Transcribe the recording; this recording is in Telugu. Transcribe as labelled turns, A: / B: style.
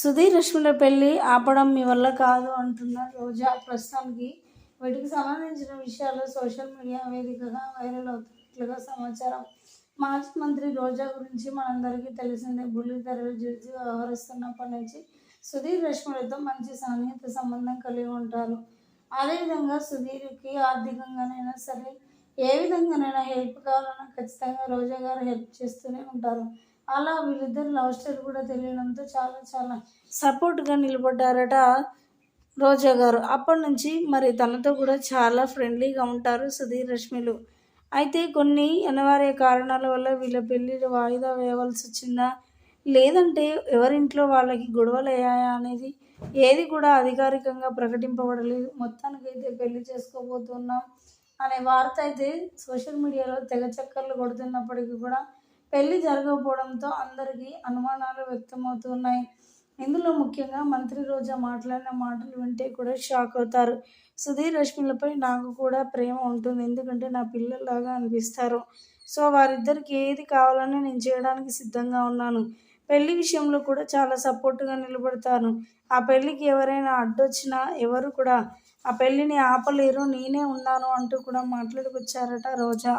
A: సుధీర్ రష్మిల పెళ్ళి ఆపడం మీ వల్ల కాదు అంటున్న రోజా ప్రస్తుతానికి వీటికి సంబంధించిన విషయాలు సోషల్ మీడియా వేదికగా వైరల్ అవుతున్నట్లుగా సమాచారం. మాజీ మంత్రి రోజా గురించి మనందరికీ తెలిసిందే. బుల్లితెరలు చూసి వ్యవహరిస్తున్నప్పటి నుంచి సుధీర్ రష్మిలతో మంచి సాన్నిహిత సంబంధం కలిగి ఉంటారు. అదేవిధంగా సుధీర్కి ఆర్థికంగానైనా సరే ఏ విధంగానైనా హెల్ప్ కావాలన్నా ఖచ్చితంగా రోజా గారు హెల్ప్ చేస్తూనే ఉంటారు. అలా వీళ్ళిద్దరు లవ్ స్టోరీ కూడా తెలియడంతో చాలా చాలా సపోర్ట్గా నిలబడ్డారట రోజా గారు. అప్పటి నుంచి మరి తనతో కూడా చాలా ఫ్రెండ్లీగా ఉంటారు సుధీర్ రష్మిలు. అయితే కొన్ని అనివార్య కారణాల వల్ల వీళ్ళ పెళ్ళిళ్ళు వాయిదా వేయవలసి వచ్చిందా? లేదంటే ఎవరింట్లో వాళ్ళకి గొడవలు అయ్యాయా అనేది ఏది కూడా అధికారికంగా ప్రకటింపబడలేదు. మొత్తానికైతే పెళ్ళి చేసుకోబోతున్నాం అనే వార్త అయితే సోషల్ మీడియాలో తెగ చక్కర్లు కొడుతున్నప్పటికీ కూడా పెళ్ళి జరగకపోవడంతో అందరికీ అనుమానాలు వ్యక్తమవుతున్నాయి. ఇందులో ముఖ్యంగా మంత్రి రోజా మాట్లాడిన మాటలు వింటే కూడా షాక్ అవుతారు. సుధీర్ రష్మిలపై నాకు కూడా ప్రేమ ఉంటుంది. ఎందుకంటే నా పిల్లల్లాగా అనిపిస్తారు. సో వారిద్దరికి ఏది కావాలని నేను చేయడానికి సిద్ధంగా ఉన్నాను. పెళ్ళి విషయంలో కూడా చాలా సపోర్ట్గా నిలబడతాను. ఆ పెళ్ళికి ఎవరైనా అడ్డొచ్చినా ఎవరు కూడా ఆ పెళ్ళిని ఆపలేరు నేనే ఉన్నాను అంటూ కూడా మాట్లాడుకొచ్చారట రోజా.